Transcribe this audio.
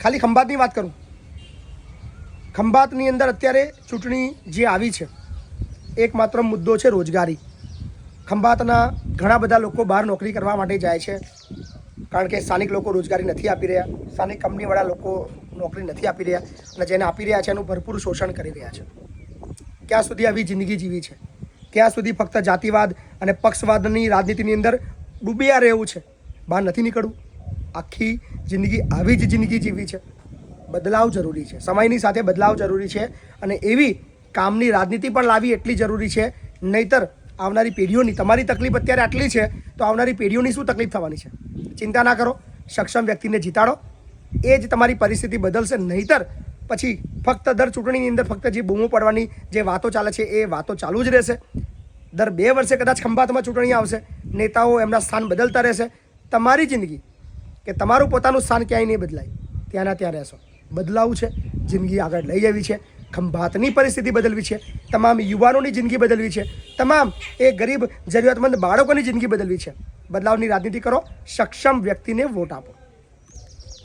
ખાલી ખંભાતની વાત કરું. ખંભાતની અંદર અત્યારે ચૂંટણી જે આવી છે, એકમાત્ર મુદ્દો છે રોજગારી. ખંભાતના ઘણા બધા લોકો બહાર નોકરી કરવા માટે જાય છે, કારણ કે સ્થાનિક લોકો રોજગારી નથી આપી રહ્યા, સ્થાનિક કંપનીવાળા લોકો નોકરી નથી આપી રહ્યા અને જેને આપી રહ્યા છે એનું ભરપૂર શોષણ કરી રહ્યા છે. ક્યાં સુધી આવી જિંદગી જીવી છે? ક્યાં સુધી ફક્ત જાતિવાદ અને પક્ષવાદની રાજનીતિની અંદર ડૂબ્યા રહેવું છે? બહાર નથી નીકળવું. આખી જિંદગી આવી જ જિંદગી જીવી છે. બદલાવ જરૂરી છે. સમયની સાથે બદલાવ જરૂરી છે અને એવી કામની રાજનીતિ પણ લાવી એટલી જરૂરી છે. નહીતર આવનારી પેઢીઓની, તમારી તકલીફ અત્યારે આટલી છે, તો આવનારી પેઢીઓની શું તકલીફ થવાની છે? ચિંતા ના કરો. સક્ષમ વ્યક્તિને જીતાડો. એ જ તમારી પરિસ્થિતિ બદલશે. નહીતર પછી ફક્ત દર ચૂંટણીની અંદર ફક્ત જે બૂમો પડવાની જે વાતો ચાલે છે, એ વાતો ચાલુ જ રહેશે. દર બે વર્ષે કદાચ ખંભાતમાં ચૂંટણી આવશે. નેતાઓ એમના સ્થાન બદલતા રહેશે. તમારી જિંદગી કે તમારું પોતાનું સ્થાન ક્યાંય નહીં બદલાય. ત્યાંના ત્યાં રહેશો. બદલાવું છે. જિંદગી આગળ લઈ જવી છે. ખંભાતની પરિસ્થિતિ બદલવી છે. તમામ યુવાનોની જિંદગી બદલવી છે. તમામ એ ગરીબ, જરૂરિયાતમંદ બાળકોની જિંદગી બદલવી છે. બદલાવની રાજનીતિ કરો. સક્ષમ વ્યક્તિને વોટ આપો.